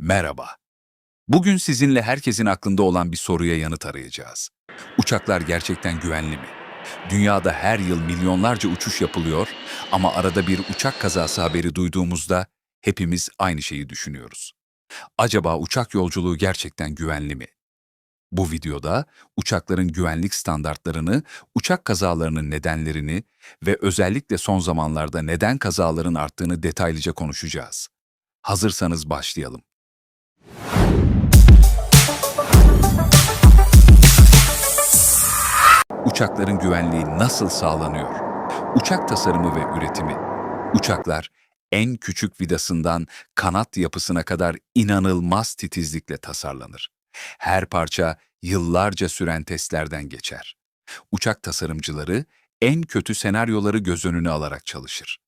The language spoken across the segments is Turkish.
Merhaba. Bugün sizinle herkesin aklında olan bir soruya yanıt arayacağız. Uçaklar gerçekten güvenli mi? Dünyada her yıl milyonlarca uçuş yapılıyor ama arada bir uçak kazası haberi duyduğumuzda hepimiz aynı şeyi düşünüyoruz. Acaba uçak yolculuğu gerçekten güvenli mi? Bu videoda uçakların güvenlik standartlarını, uçak kazalarının nedenlerini ve özellikle son zamanlarda neden kazaların arttığını detaylıca konuşacağız. Hazırsanız başlayalım. Uçakların güvenliği nasıl sağlanıyor? Uçak tasarımı ve üretimi. Uçaklar en küçük vidasından kanat yapısına kadar inanılmaz titizlikle tasarlanır. Her parça yıllarca süren testlerden geçer. Uçak tasarımcıları en kötü senaryoları göz önüne alarak çalışır.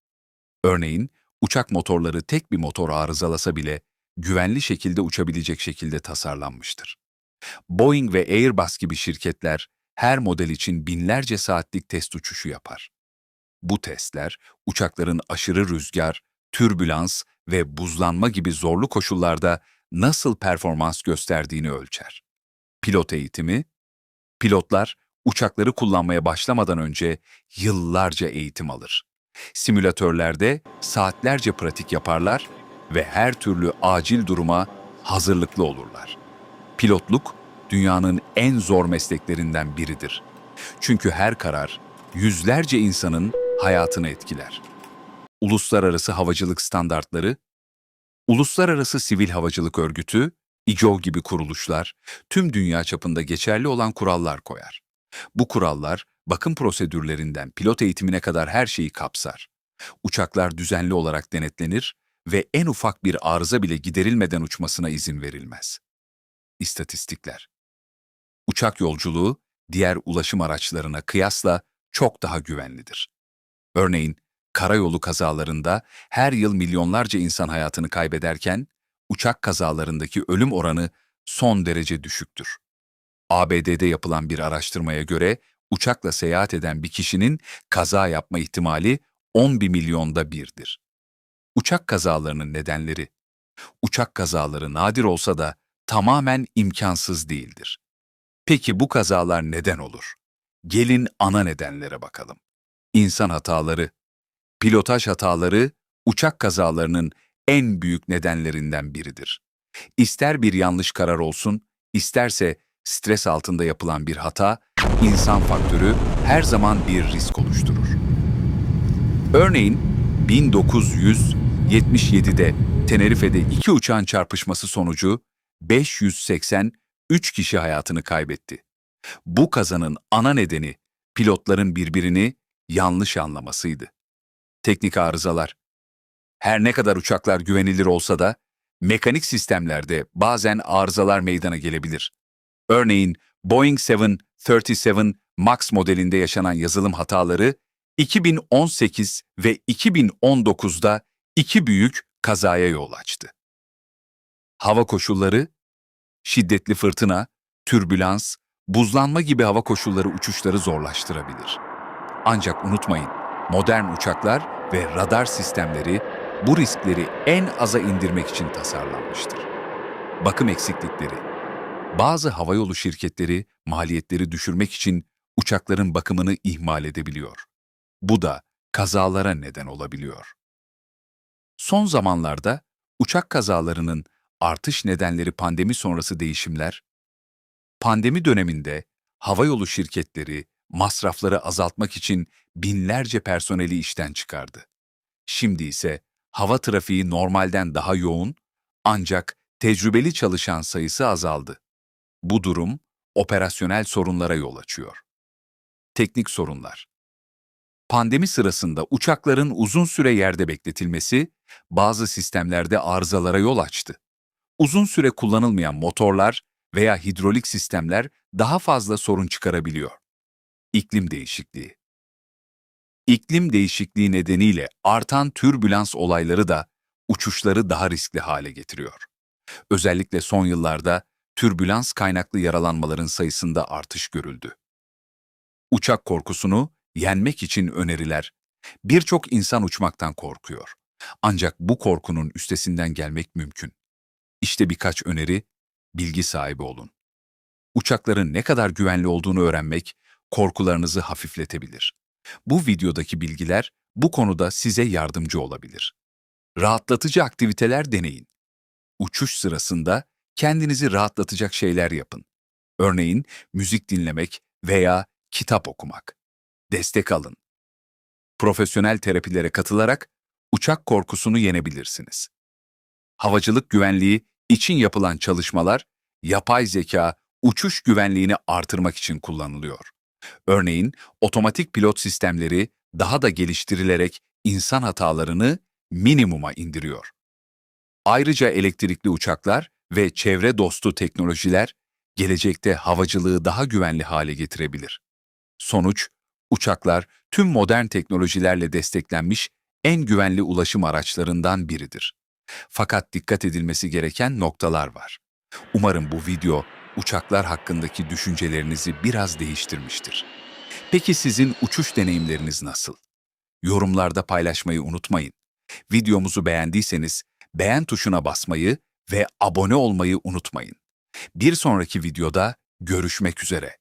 Örneğin uçak motorları tek bir motor arızalasa bile güvenli şekilde uçabilecek şekilde tasarlanmıştır. Boeing ve Airbus gibi şirketler her model için binlerce saatlik test uçuşu yapar. Bu testler uçakların aşırı rüzgar, türbülans ve buzlanma gibi zorlu koşullarda nasıl performans gösterdiğini ölçer. Pilot eğitimi, pilotlar uçakları kullanmaya başlamadan önce yıllarca eğitim alır. Simülatörlerde saatlerce pratik yaparlar ve her türlü acil duruma hazırlıklı olurlar. Pilotluk dünyanın en zor mesleklerinden biridir. Çünkü her karar yüzlerce insanın hayatını etkiler. Uluslararası havacılık standartları, Uluslararası Sivil Havacılık Örgütü, ICAO gibi kuruluşlar tüm dünya çapında geçerli olan kurallar koyar. Bu kurallar bakım prosedürlerinden pilot eğitimine kadar her şeyi kapsar. Uçaklar düzenli olarak denetlenir ve en ufak bir arıza bile giderilmeden uçmasına izin verilmez. İstatistikler Uçak yolculuğu diğer ulaşım araçlarına kıyasla çok daha güvenlidir. Örneğin, karayolu kazalarında her yıl milyonlarca insan hayatını kaybederken, uçak kazalarındaki ölüm oranı son derece düşüktür. ABD'de yapılan bir araştırmaya göre uçakla seyahat eden bir kişinin kaza yapma ihtimali 11 milyonda birdir. Uçak kazalarının nedenleri Uçak kazaları nadir olsa da tamamen imkansız değildir. Peki bu kazalar neden olur? Gelin ana nedenlere bakalım. İnsan hataları, pilotaj hataları uçak kazalarının en büyük nedenlerinden biridir. İster bir yanlış karar olsun, isterse stres altında yapılan bir hata, insan faktörü her zaman bir risk oluşturur. Örneğin 1977'de Tenerife'de iki uçağın çarpışması sonucu 583 kişi hayatını kaybetti. Bu kazanın ana nedeni pilotların birbirini yanlış anlamasıydı. Teknik arızalar. Her ne kadar uçaklar güvenilir olsa da mekanik sistemlerde bazen arızalar meydana gelebilir. Örneğin Boeing 737 MAX modelinde yaşanan yazılım hataları 2018 ve 2019'da iki büyük kazaya yol açtı. Hava koşulları, şiddetli fırtına, türbülans, buzlanma gibi hava koşulları uçuşları zorlaştırabilir. Ancak unutmayın, modern uçaklar ve radar sistemleri bu riskleri en aza indirmek için tasarlanmıştır. Bakım eksiklikleri Bazı havayolu şirketleri maliyetleri düşürmek için uçakların bakımını ihmal edebiliyor. Bu da kazalara neden olabiliyor. Son zamanlarda uçak kazalarının artış nedenleri pandemi sonrası değişimler, pandemi döneminde havayolu şirketleri masrafları azaltmak için binlerce personeli işten çıkardı. Şimdi ise hava trafiği normalden daha yoğun ancak tecrübeli çalışan sayısı azaldı. Bu durum operasyonel sorunlara yol açıyor. Teknik sorunlar Pandemi sırasında uçakların uzun süre yerde bekletilmesi bazı sistemlerde arızalara yol açtı. Uzun süre kullanılmayan motorlar veya hidrolik sistemler daha fazla sorun çıkarabiliyor. İklim değişikliği İklim değişikliği nedeniyle artan türbülans olayları da uçuşları daha riskli hale getiriyor. Özellikle son yıllarda türbülans kaynaklı yaralanmaların sayısında artış görüldü. Uçak korkusunu yenmek için öneriler. Birçok insan uçmaktan korkuyor. Ancak bu korkunun üstesinden gelmek mümkün. İşte birkaç öneri, bilgi sahibi olun. Uçakların ne kadar güvenli olduğunu öğrenmek korkularınızı hafifletebilir. Bu videodaki bilgiler bu konuda size yardımcı olabilir. Rahatlatıcı aktiviteler deneyin. Uçuş sırasında kendinizi rahatlatacak şeyler yapın. Örneğin müzik dinlemek veya kitap okumak. Destek alın. Profesyonel terapilere katılarak uçak korkusunu yenebilirsiniz. Havacılık güvenliği için yapılan çalışmalar, yapay zeka uçuş güvenliğini artırmak için kullanılıyor. Örneğin otomatik pilot sistemleri daha da geliştirilerek insan hatalarını minimuma indiriyor. Ayrıca elektrikli uçaklar ve çevre dostu teknolojiler gelecekte havacılığı daha güvenli hale getirebilir. Sonuç, uçaklar tüm modern teknolojilerle desteklenmiş en güvenli ulaşım araçlarından biridir. Fakat dikkat edilmesi gereken noktalar var. Umarım bu video uçaklar hakkındaki düşüncelerinizi biraz değiştirmiştir. Peki sizin uçuş deneyimleriniz nasıl? Yorumlarda paylaşmayı unutmayın. Videomuzu beğendiyseniz beğen tuşuna basmayı ve abone olmayı unutmayın. Bir sonraki videoda görüşmek üzere.